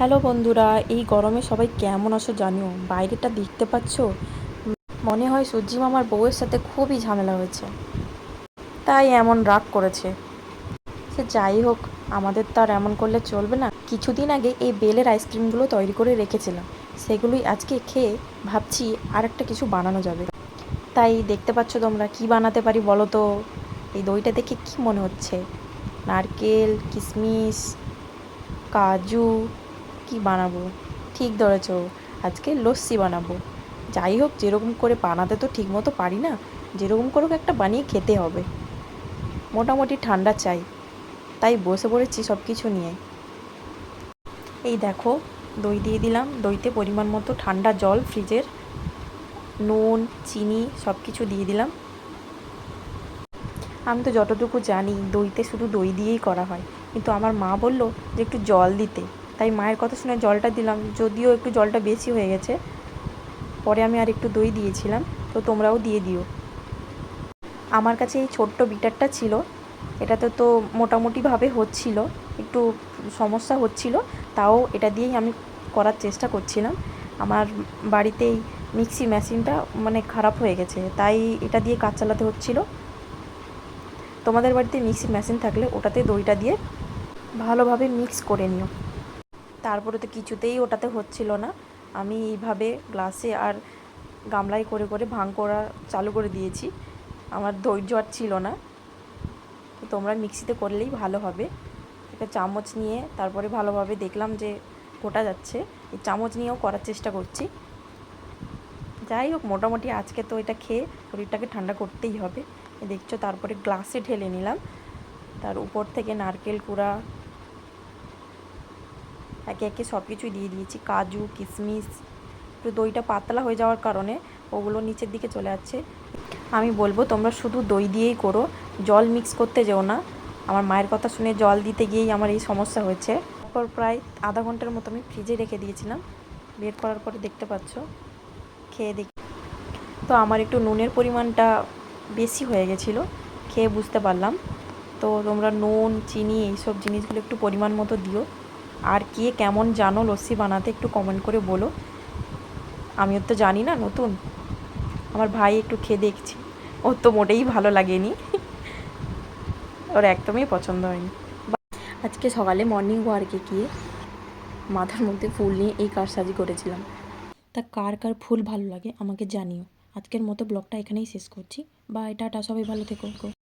Hello বন্ধুরা, এই গরমে সবাই কেমন আছো জানিও? বাইরেটা দেখতে পাচ্ছ? মনে হয় সূর্যি মামার বউয়ের সাথে খুবই ঝামেলা হয়েছে। তাই এমন রাগ করেছে। সে যাই হোক, আমাদের তো আর এমন করলে চলবে না। কিছুদিন আগে এই বেলের আইসক্রিমগুলো তৈরি করে রেখেছিলাম। সেগুলোই আজকে খেয়ে ভাবছি আর একটা কিছু বানানো যাবে। তাই দেখতে পাচ্ছ তোমরা, কি বানাতে পারি বলো তো? এই দইটা দেখে কি মনে হচ্ছে? নারকেল কিশমিশ কাজু কি বানাবো? ঠিক ধরেছ, আজকে লস্যি বানাবো। যাই হোক, যেরকম করে বানাতে তো ঠিক মতো পারি না, যেরকম করে একটা বানিয়ে খেতে হবে। মোটামুটি ঠান্ডা চাই, তাই বসে পড়েছি সব কিছু নিয়ে। এই দেখো, দই দিয়ে দিলাম। দইতে পরিমাণ মতো ঠান্ডা জল, ফ্রিজের নুন, চিনি সব কিছু দিয়ে দিলাম। আমি তো যতটুকু জানি, দইতে শুধু দই দিয়েই করা হয়। কিন্তু আমার মা বলল যে একটু জল দিতে। তাই মায়ের কথা শুনে জলটা দিলাম, যদিও একটু জলটা বেশি হয়ে গেছে। পরে আমি আর একটু দই দিয়েছিলাম, তো তোমরাও দিয়ে দিও। আমার কাছে এই ছোট্ট বিটারটা ছিল, এটাতে তো মোটামুটিভাবে হচ্ছিল, একটু সমস্যা হচ্ছিল, তাও এটা দিয়েই আমি করার চেষ্টা করছিলাম। আমার বাড়িতেই মিক্সি মেশিনটা মানে খারাপ হয়ে গেছে, তাই এটা দিয়ে কাজ চালাতে হচ্ছিল। তোমাদের বাড়িতে মিক্সি মেশিন থাকলে ওটাতে দইটা দিয়ে ভালোভাবে মিক্স করে নিও। তারপরে তো কিছুতেই ওটাতে হচ্ছিল না। আমি এইভাবে গ্লাসে আর গামলায় করে করে ভাং করা চালু করে দিয়েছি। আমার ধৈর্য আর ছিল না। তোমরা মিক্সিতে করলেই ভালো হবে। একটা চামচ নিয়ে তারপরে ভালোভাবে দেখলাম যে গোটা যাচ্ছে। এই চামচ নিয়েও করার চেষ্টা করছি। যাই হোক, মোটামুটি আজকে তো এটা খেয়ে শরীরটাকে ঠান্ডা করতেই হবে। দেখছ, তারপরে গ্লাসে ঢেলে নিলাম। তার উপর থেকে নারকেল কুড়া একে একে সব কিছুই দিয়ে দিয়েছি। কাজু কিশমিশ একটু দইটা পাতলা হয়ে যাওয়ার কারণে ওগুলো নিচের দিকে চলে যাচ্ছে। আমি বলব, তোমরা শুধু দই দিয়েই করো, জল মিক্স করতে যেও না। আমার মায়ের কথা শুনে জল দিতে গিয়েই আমার এই সমস্যা হয়েছে। তারপর প্রায় আধা ঘণ্টার মতো আমি ফ্রিজে রেখে দিয়েছিলাম। বের করার পরে দেখতে পাচ্ছ, খেয়ে দেখি। তো আমার একটু নুনের পরিমাণটা বেশি হয়ে গেছিল, খেয়ে বুঝতে পারলাম। তো তোমরা নুন, চিনি, এইসব জিনিসগুলো একটু পরিমাণ মতো দিও। আর কে কেমন জানো লস্যি বানাতে একটু কমেন্ট করে বলো। আমিও তো জানি না, নতুন। আমার ভাই একটু খেয়ে দেখছি। ওর তো মোটেই ভালো লাগেনি। ওর একদমই পছন্দ হয়নি। আজকে সকালে মর্নিং ওয়ার্কে গিয়ে মাথার মধ্যে ফুল নিয়ে এই কারসাজি করেছিলাম। তা কার কার ফুল ভালো লাগে আমাকে জানিও। আজকের মতো ব্লগটা এখানেই শেষ করছি। বা টাটা, সবাই ভালো থেকো।